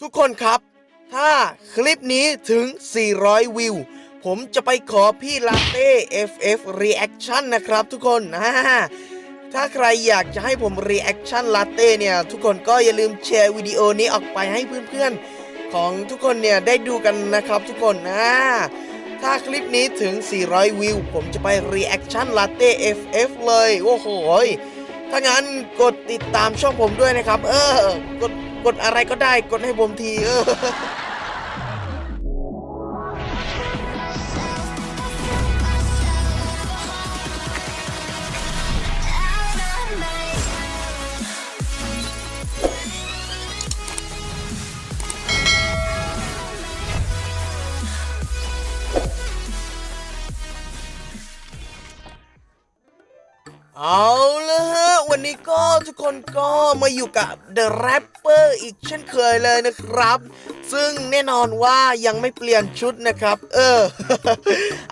ทุกคนครับ ถ้าคลิปนี้ถึง 400 วิว ผมจะไปขอพี่ลาเต้ FF Reaction นะครับ ทุกคนอ่าถ้าใครอยากจะให้ผม Reaction ลาเต้เนี่ย ทุกคนก็อย่าลืมแชร์วิดีโอนี้ออกไปให้เพื่อนๆ ของทุกคนเนี่ย ได้ดูกันนะครับทุกคนอ่าถ้าคลิปนี้ถึง 400 วิว ผมจะไป Reaction ลาเต้ FF เลย โอ้โหถ้างั้นกดติดตามช่องผมด้วยนะครับ เออกด กดอะไรก็ได้กดให้ผมทีเออ ทุกคนก็มาอยู่กับ The Rapper อีกเช่นเคยเลยนะครับ ซึ่งแน่นอนว่ายังไม่เปลี่ยนชุดนะครับ เออ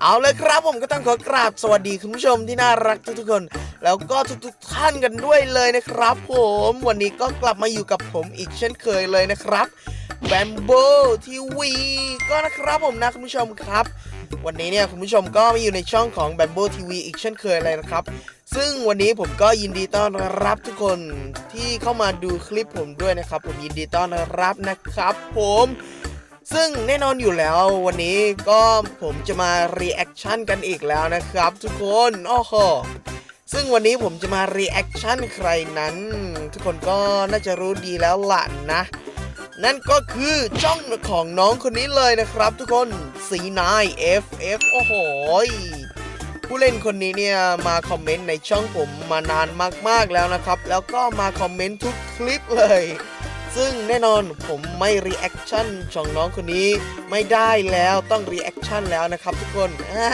เอาเลยครับผมก็ต้องขอกราบสวัสดีคุณผู้ชมที่น่ารักทุกๆคน แล้วก็ทุกๆท่านกันด้วยเลยนะครับผมวันนี้ก็กลับมาอยู่กับผมอีกเช่นเคยเลยนะครับแบมโบทีวีก็นะครับผมนะคุณผู้ชมครับ วันนี้เนี่ยคุณผู้ชมก็มาอยู่ในช่องของ b a m b o TV อีกเช่นเคยเลยนะครับ ซึ่งวันนี้ผมก็ยินดีต้อนรับทุกคนที่เข้ามาดูคลิปผมด้วยนะครับ ผมยินดีต้อนรับนะครับผมซึ่งแน่นอนอยู่แล้ววันนี้ก็ผมจะมา reaction กันอีกแล้วนะครับ ทุกคนโอ้โหซึ่งวันนี้ผมจะมา reaction ใครนั้น ทุกคนก็น่าจะรู้ดีแล้วล่ะนะ นั่นก็คือช่องของน้องคนนี้เลยนะครับ ทุกคนสีนาย FF โอ้โหผู้เล่นคนนี้เนี่ยมาคอมเมนต์ในช่องผมมานานมากๆแล้วนะครับ แล้วก็มาคอมเมนต์ทุกคลิปเลย ซึ่งแน่นอนผมไม่รีแอคชั่นช่องน้องคนนี้ไม่ได้แล้วต้องรีแอคชั่นแล้วนะครับทุกคนอ่า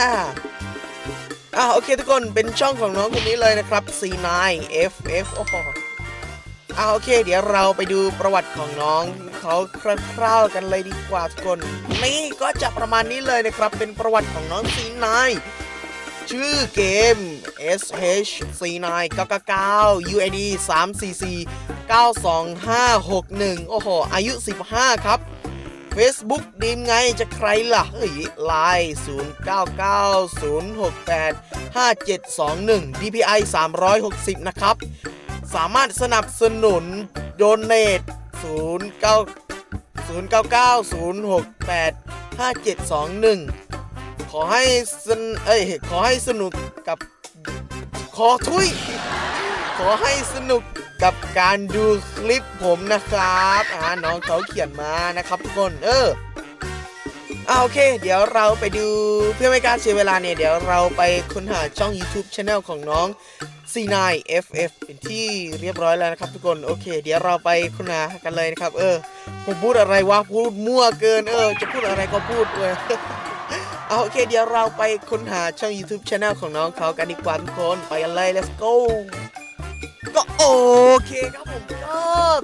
อ่าโอเคทุกคนเป็นช่องของน้องคนนี้เลยนะครับ C9 FF โอ้โห อ่าโอเค เดี๋ยวเราไปดูประวัติของน้องเขาคร่าวๆกันเลยดีกว่าทุกคน นี่ก็จะประมาณนี้เลยนะครับ เป็นประวัติของน้องซีนายชื่อเกม SH C9 999 UID 344 92561 โอ้โห อายุ 15 ครับ Facebook ดีมไงจะใครล่ะ เฮ้ยไลน์099068 5721 DPI 360 นะครับ สามารถสนับสนุนโดเนท09 099068 5721 ขอให้สนเอ้ยขอให้สนุกกับ ขอทุย ขอให้สนุกกับการดูคลิปผมนะครับอ่าน้องเขาเขียนมานะครับทุกคน เอออ่าโอเค เดี๋ยวเราไปดูเพื่อไม่ให้การเสียเวลาเนี่ย เดี๋ยวเราไปค้นหาช่อง YouTube Channel ของน้อง C9FF เป็นที่เรียบร้อยแล้วนะครับทุกคนโอเค เดี๋ยวเราไปค้นหากันเลยนะครับ เออ ผมพูดอะไรวะพูดมั่วเกินเออ จะพูดอะไรก็พูดเลยเอาโอเค เดี๋ยวเราไปค้นหาช่อง YouTube Channel ของน้องเขากันดีกว่าทุกคนไปกันเลย let's go ก็โอเคครับผมก็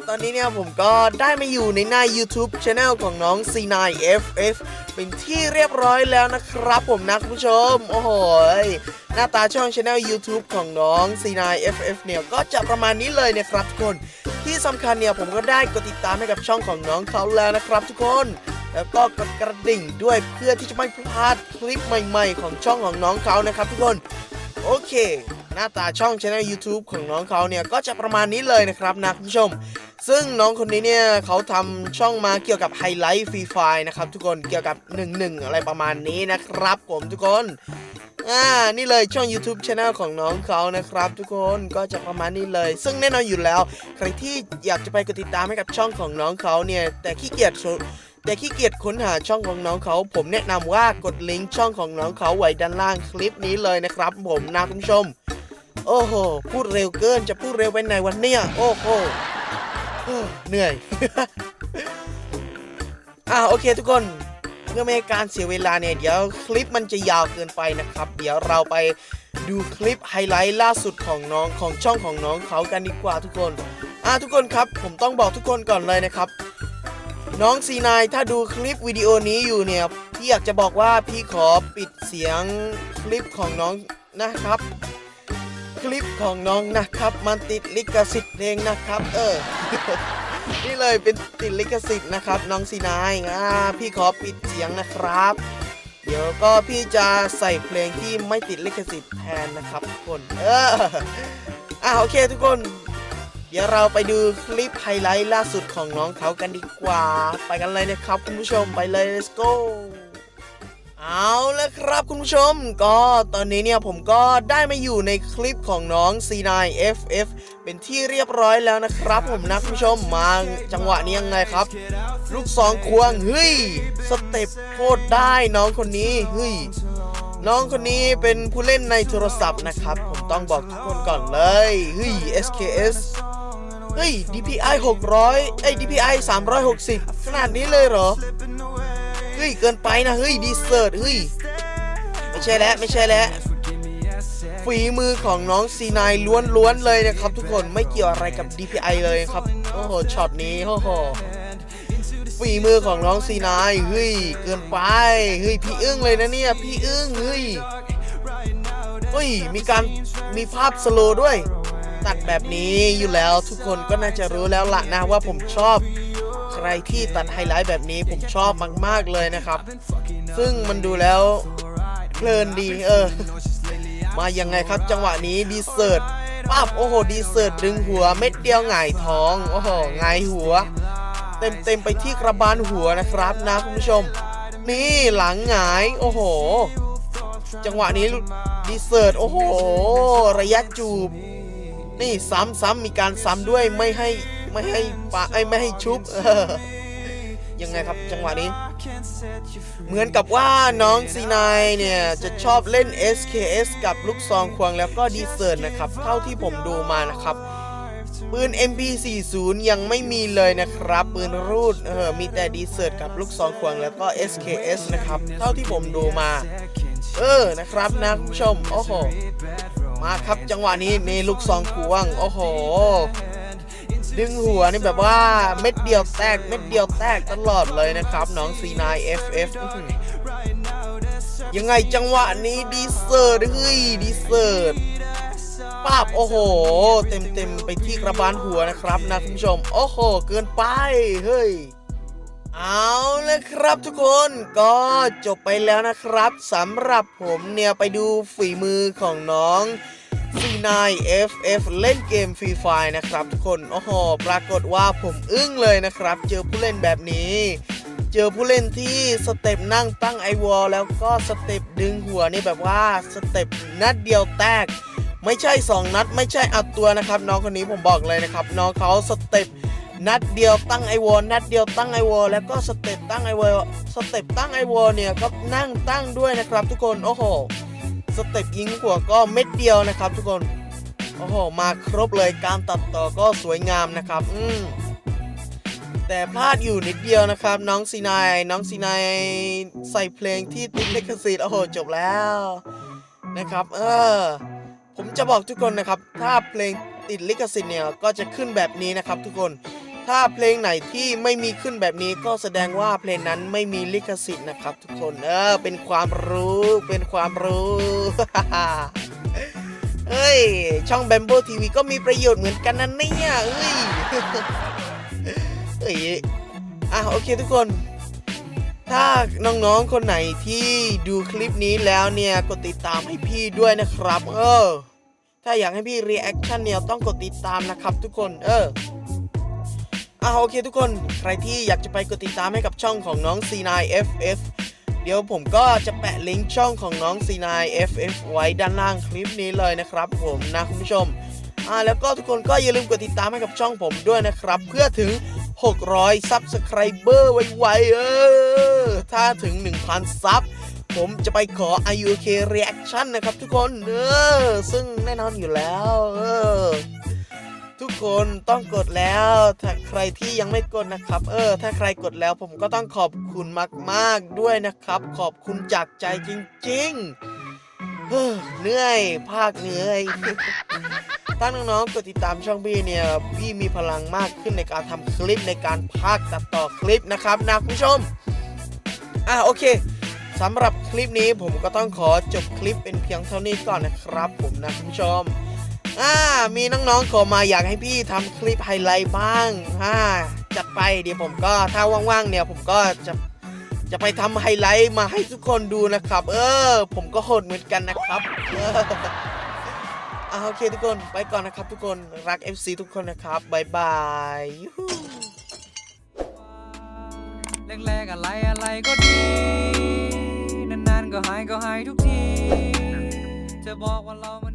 ตอนนี้เนี่ยผมก็ได้มาอยู่ในหน้า YouTube Channel ของน้อง C9FF เป็นที่เรียบร้อยแล้วนะครับผมนะคุณผู้ชม โอ้โหยหน้าตาช่อง Channel YouTube ของน้อง C9FF เนี่ยก็จะประมาณนี้เลยนะครับทุกคน ที่สำคัญเนี่ยผมก็ได้กดติดตามให้กับช่องของน้องเขาแล้วนะครับทุกคนแล้วก็กดกระดิ่งด้วยเพื่อที่จะไม่พลาดคลิปใหม่ ๆ ของช่องของน้องเขานะครับทุกคน โอเค หน้าตาช่อง channel YouTube ของน้องเขาเนี่ย ก็จะประมาณนี้เลยนะครับนะคุณผู้ชม ซึ่งน้องคนนี้เนี่ยเขาทำช่องมาเกี่ยวกับไฮไลท์ฟรีไฟนะครับทุกคนเกี่ยวกับ1-1อะไรประมาณนี้นะครับผมทุกคนอ่า นี่เลยช่อง YouTube Channel ของน้องเขานะครับ ทุกคนก็จะประมาณนี้เลย ซึ่งแน่นอนอยู่แล้ว ใครที่อยากจะไปกดติดตามให้กับช่องของน้องเขาเนี่ย แต่ขี้เกียจ แต่ขี้เกียจค้นหาช่องของน้องเขา ผมแนะนำว่ากดลิงก์ช่องของน้องเขาไว้ด้านล่างคลิปนี้เลยนะครับ ผมนะคุณผู้ชม โอ้โห พูดเร็วเกินจะพูดเร็วไปไหนวันเนี้ยโอ้โหเฮ้อเหนื่อยอ่าโอเคทุกคนเพื่อไม่ให้การเสียเวลาเนี่ยเดี๋ยวคลิปมันจะยาวเกินไปนะครับ เดี๋ยวเราไปดูคลิปไฮไลท์ล่าสุดของน้องของช่องของน้องเขากันดีกว่าทุกคนอ่าทุกคนครับ ผมต้องบอกทุกคนก่อนเลยนะครับ น้องซีนายถ้าดูคลิปวิดีโอนี้อยู่เนี่ย พี่อยากจะบอกว่าพี่ขอปิดเสียงคลิปของน้องนะครับ คลิปของน้องนะครับ มันติดลิขสิทธิ์เพลงนะครับ เออ นี่เลยเป็นติดลิขสิทธิ์นะครับ น้องซีนายอ่าพี่ขอปิดเสียงนะครับ เดี๋ยวก็พี่จะใส่เพลงที่ไม่ติดลิขสิทธิ์แทนนะครับทุกคน เอออ่าโอเคทุกคน เดี๋ยวเราไปดูคลิปไฮไลท์ล่าสุดของน้องเขากันดีกว่า ไปกันเลยนะครับคุณผู้ชมไปเลย let's go เอาแล้วครับคุณผู้ชม ก็ตอนนี้เนี่ยผมก็ได้มาอยู่ในคลิปของน้อง C9FF เป็นที่เรียบร้อยแล้วนะครับ ผมนะคุณผู้ชมมาจังหวะนี้ยังไงครับ ลูกสองควงเฮ้ยสเต็ปโคตรได้น้องคนนี้เฮ้ยน้องคนนี้เป็นผู้เล่นในโทรศัพท์นะครับ ผมต้องบอกทุกคนก่อนเลยเฮ้ย SKS เฮ้ย DPI 600ไอ้ย DPI 360 ขนาดนี้เลยเหรอ เฮ้ย เกินไปนะ เฮ้ย ดีเซิร์ตเฮ้ย ไม่ใช่แล้ว ไม่ใช่แล้วฝีมือของน้อง C9 ล้วนๆเลยนะครับ ทุกคนไม่เกี่ยวอะไรกับ DPI เลยครับ โอ้โห ช็อตนี้โอ้โหฝีมือของน้อง C9 เฮ้ย เกินไป เฮ้ย พี่อึ้งเลยนะเนี่ย พี่อึ้งเฮ้ยเฮ้ย มีการมีภาพสโลด้วย แบบนี้อยู่แล้วทุกคนก็น่าจะรู้แล้วล่ะนะว่าผมชอบใครที่ตัดไฮไลท์แบบนี้ผมชอบมาก ๆ เลยนะครับ ซึ่งมันดูแล้วเพลินดีเออ มายังไงครับจังหวะนี้ดีเซิร์ตปั๊บโอ้โหดีเซิร์ตดึงหัวเม็ดเดียวหงายท้องโอ้โหหงายหัว เต็มเต็มไปที่กระบาลหัวนะครับนะคุณผู้ชม นี่หลังหงาย โอ้โห จังหวะนี้ดีเซิร์ตโอ้โห ระยะจูบ นี่ซ้ำซ้ำมีการซ้ำด้วยไม่ให้ไม่ให้ปะไอ้ไม่ให้ชุบยังไงครับจังหวะนี้ เหมือนกับว่าน้องซีนายเนี่ย จะชอบเล่น SKS กับลูกซองควงแล้วก็ดีเซอร์นะครับ เท่าที่ผมดูมานะครับปืน MP40 ยังไม่มีเลยนะครับ ปืนรูดเออมีแต่ดีเซอร์กับลูกซองควงแล้วก็ SKS นะครับ เท่าที่ผมดูมา เออนะครับนะคุณผู้ชม โอ้โห มาครับจังหวะนี้นี่ลูกซองควงโอ้โห ดึงหัวนี่แบบว่าเม็ดเดียวแตกเม็ดเดียวแตกตลอดเลยนะครับน้อง C9FF อื้อหือยังไงจังหวะนี้ดีเซอร์เฮ้ยดีเซอร์ป้าบโอ้โห เต็มเต็มไปที่กระบาลหัวนะครับนะคุณผู้ชม โอ้โห เกินไป เฮ้ย เอาละครับทุกคนก็จบไปแล้วนะครับสำหรับผมเนี่ยไปดูฝีมือของน้อง C9FF เล่นเกมฟรีไฟนะครับทุกคนโอ้โหปรากฏว่าผมอึ้งเลยนะครับ เจอผู้เล่นแบบนี้ เจอผู้เล่นที่สเต็ปนั่งตั้งไอวอลแล้วก็สเต็ปดึงหัวนี่แบบว่าสเต็ปนัดเดียวแตก ไม่ใช่ 2 นัด ไม่ใช่อัดตัวนะครับ น้องคนนี้ผมบอกเลยนะครับ น้องเขาสเต็ป นัดเดียวตั้งไอวอลนัดเดียวตั้งไอวอลแล้วก็สเต็ปตั้งไอวอลสเต็ปตั้งไอวอลเนี่ยก็นั่งตั้งด้วยนะครับ ทุกคนโอ้โหสเต็ปยิงหัวก็เม็ดเดียวนะครับ ทุกคนโอ้โหมาครบเลยการตัดต่อก็สวยงามนะครับ อืมแต่พลาดอยู่นิดเดียวนะครับ น้องซีนายน้องซีนายใส่เพลงที่ติดลิขสิทธิ์โอ้โหจบแล้วนะครับ เออ ผมจะบอกทุกคนนะครับ ถ้าเพลงติดลิขสิทธิ์เนี่ยก็จะขึ้นแบบนี้นะครับทุกคน ถ้าเพลงไหนที่ไม่มีขึ้นแบบนี้ก็แสดงว่าเพลงนั้นไม่มีลิขสิทธิ์นะครับ ทุกคนเออเป็นความรู้เป็นความรู้เฮ้ย ช่องแบมโบทีวีก็มีประโยชน์เหมือนกันนะเนี่ยเฮ้ยเฮ้ยอะโอเคทุกคน ถ้าน้องๆคนไหนที่ดูคลิปนี้แล้วเนี่ยกดติดตามให้พี่ด้วยนะครับ เออ ถ้าอยากให้พี่รีแอคชั่นเนี่ยต้องกดติดตามนะครับทุกคน เออ อะโอเคทุกคนใครที่อยากจะไปกดติดตามให้กับช่องของน้อง C9FF เดี๋ยวผมก็จะแปะลิงก์ช่องของน้อง C9FF ไว้ด้านล่างคลิปนี้เลยนะครับผมนะคุณผู้ชมอ่าแล้วก็ทุกคนก็อย่าลืมกดติดตามให้กับช่องผมด้วยนะครับ เพื่อถึง 600 ซับสไครเบอร์ไวๆเออ ถ้าถึง 1,000 ซับ ผมจะไปขอ IUK reaction นะครับทุกคน เออ ซึ่งแน่นอนอยู่แล้ว เออ ทุกคนต้องกดแล้ว ถ้าใครที่ยังไม่กดนะครับ เออ ถ้าใครกดแล้วผมก็ต้องขอบคุณมากๆด้วยนะครับ ขอบคุณจากใจจริงๆเฮ้อเหนื่อยภาคเหนื่อยถ้าน้องๆกดติดตามช่องพี่เนี่ย พี่มีพลังมากขึ้นในการทำคลิปในการพากตัดต่อคลิปนะครับนะคุณผู้ชม อะโอเคสำหรับคลิปนี้ผมก็ต้องขอจบคลิปเป็นเพียงเท่านี้ก่อนนะครับ ผมนะคุณผู้ชม อ่ามีน้องๆขอมาอยากให้พี่ทำคลิปไฮไลท์บ้างอ่าจัดไปเดี๋ยวผมก็ถ้าว่างๆเนี่ยผมก็จะจะไปทำไฮไลท์มาให้ทุกคนดูนะครับ เออ ผมก็โหดเหมือนกันนะครับอ่าโอเคทุกคนไปก่อนนะครับทุกคนรัก FC ทุกคนนะครับบายบายแรกๆอะไรอะไรก็ดี นานๆก็หายก็หายทุกที จะบอกว่าเรามันยังไม่เข้า